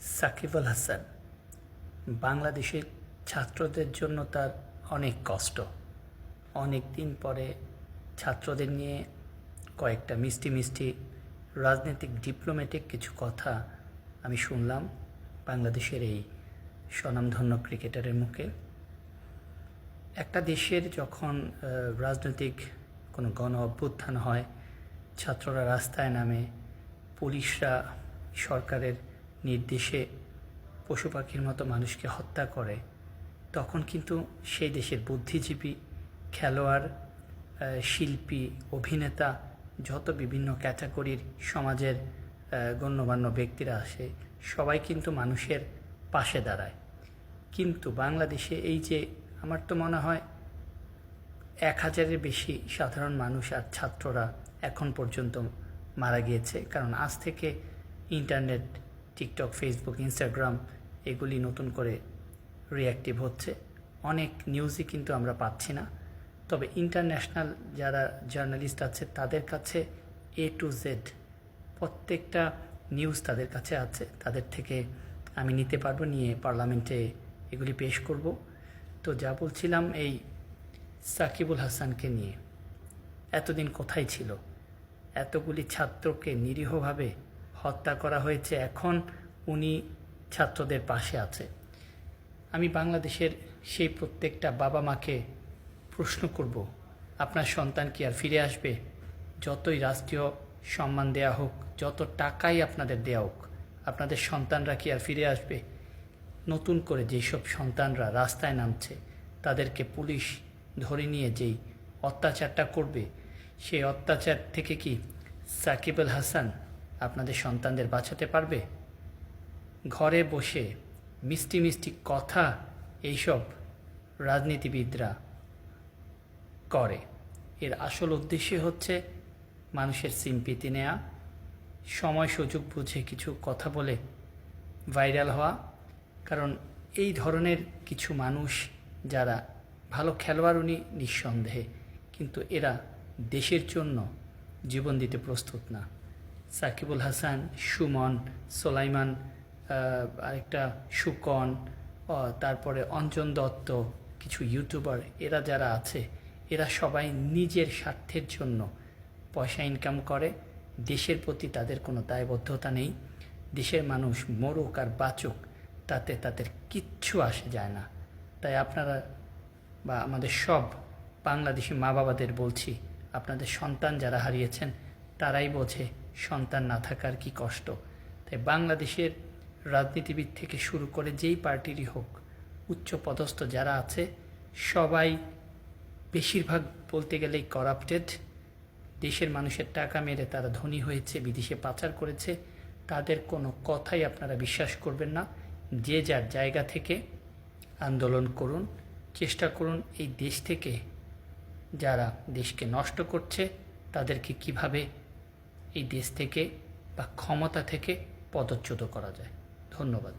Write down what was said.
সাকিব আল হাসান, বাংলাদেশের ছাত্রদের জন্য তার অনেক কষ্ট। অনেক দিন পরে ছাত্রদের নিয়ে কয়েকটা মিষ্টি মিষ্টি রাজনৈতিক ডিপ্লোম্যাটিক কিছু কথা আমি শুনলাম বাংলাদেশের এই স্বনামধন্য ক্রিকেটারের মুখে। একটা দেশের যখন রাজনৈতিক কোনো গণ অভ্যুত্থান হয়, ছাত্ররা রাস্তায় নামে, পুলিশরা সরকারের নির্দেশে পশু পাখির মতো মানুষকে হত্যা করে, তখন কিন্তু সেই দেশের বুদ্ধিজীবী, খেলোয়াড় শিল্পী, অভিনেতা, যত বিভিন্ন ক্যাটাগরির সমাজের গণ্যমান্য ব্যক্তিরা আসে, সবাই কিন্তু মানুষের পাশে দাঁড়ায়। কিন্তু বাংলাদেশে এই যে আমার তো মনে হয় এক হাজারের বেশি সাধারণ মানুষ আর ছাত্ররা এখন পর্যন্ত মারা গিয়েছে, কারণ আজ থেকে ইন্টারনেট টিকটক ফেসবুক ইনস্টাগ্রাম এগুলি নতুন করে রিঅ্যাক্টিভ হচ্ছে। অনেক নিউজই কিন্তু আমরা পাচ্ছি না। তবে ইন্টারন্যাশনাল যারা জার্নালিস্ট আছে, তাদের কাছে এ টু জেড প্রত্যেকটা নিউজ তাদের কাছে আছে। তাদের থেকে আমি নিতে পারব, নিয়ে পার্লামেন্টে এগুলি পেশ করব। তো যা বলছিলাম এই সাকিবুল হাসানকে নিয়ে, এতদিন কোথায় ছিল? এতগুলি ছাত্রকে নিরীহভাবে হত্যা করা হয়েছে, এখন উনি ছাত্রদের পাশে আছে। আমি বাংলাদেশের সেই প্রত্যেকটা বাবা মাকে প্রশ্ন করব, আপনার সন্তান কি আর ফিরে আসবে? যতই রাষ্ট্রীয় সম্মান দেয়া হোক, যত টাকাই আপনাদের দেয়া হোক, আপনাদের সন্তানরা কি আর ফিরে আসবে? নতুন করে যেসব সন্তানরা রাস্তায় নামছে, তাদেরকে পুলিশ ধরে নিয়ে যেই অত্যাচারটা করবে, সেই অত্যাচার থেকে কি সাকিব আল হাসান আপনাদের সন্তানদের বাঁচাতে পারবে? ঘরে বসে মিষ্টি মিষ্টি কথা এইসব রাজনীতিবিদরা করে। এর আসল উদ্দেশ্য হচ্ছে মানুষের সিম্পিতি নেয়া, সময় সুযোগ বুঝে কিছু কথা বলে ভাইরাল হওয়া। কারণ এই ধরনের কিছু মানুষ যারা ভালো খেলোয়াড় উনি নিঃসন্দেহে, কিন্তু এরা দেশের জন্য জীবন দিতে প্রস্তুত না। সাকিবুল হাসান, সুমন, সোলাইমান আরেকটা সুকন তারপরে অঞ্জন দত্ত, কিছু ইউটিউবার, এরা যারা আছে, এরা সবাই নিজের স্বার্থের জন্য পয়সা ইনকাম করে। দেশের প্রতি তাদের কোনো দায়বদ্ধতা নেই। দেশের মানুষ মরুক আর বাঁচুক, তাতে তাদের কিচ্ছু আসে যায় না। তাই আপনারা বা আমাদের সব বাংলাদেশি মা বাবাদের বলছি, আপনাদের সন্তান যারা হারিয়েছেন, তারাই বোঝে সন্তান না থাকার কি কষ্ট? তাই বাংলাদেশের রাজনীতিবিদ থেকে শুরু করে যেই পার্টিরই হোক, উচ্চ পদস্থ যারা আছে, সবাই বেশিরভাগ বলতে গেলেই করাপ্টেড দেশের মানুষের টাকা মেরে তারা ধনী হয়েছে, বিদেশে পাচার করেছে, তাদের কোনো কথাই আপনারা বিশ্বাস করবেন না। যে যার জায়গা থেকে আন্দোলন করুন, চেষ্টা করুন এই দেশ থেকে যারা দেশকে নষ্ট করছে, তাদেরকে কীভাবে এই দেশ থেকে বা ক্ষমতা থেকে পদচ্যুত করা যায়। ধন্যবাদ।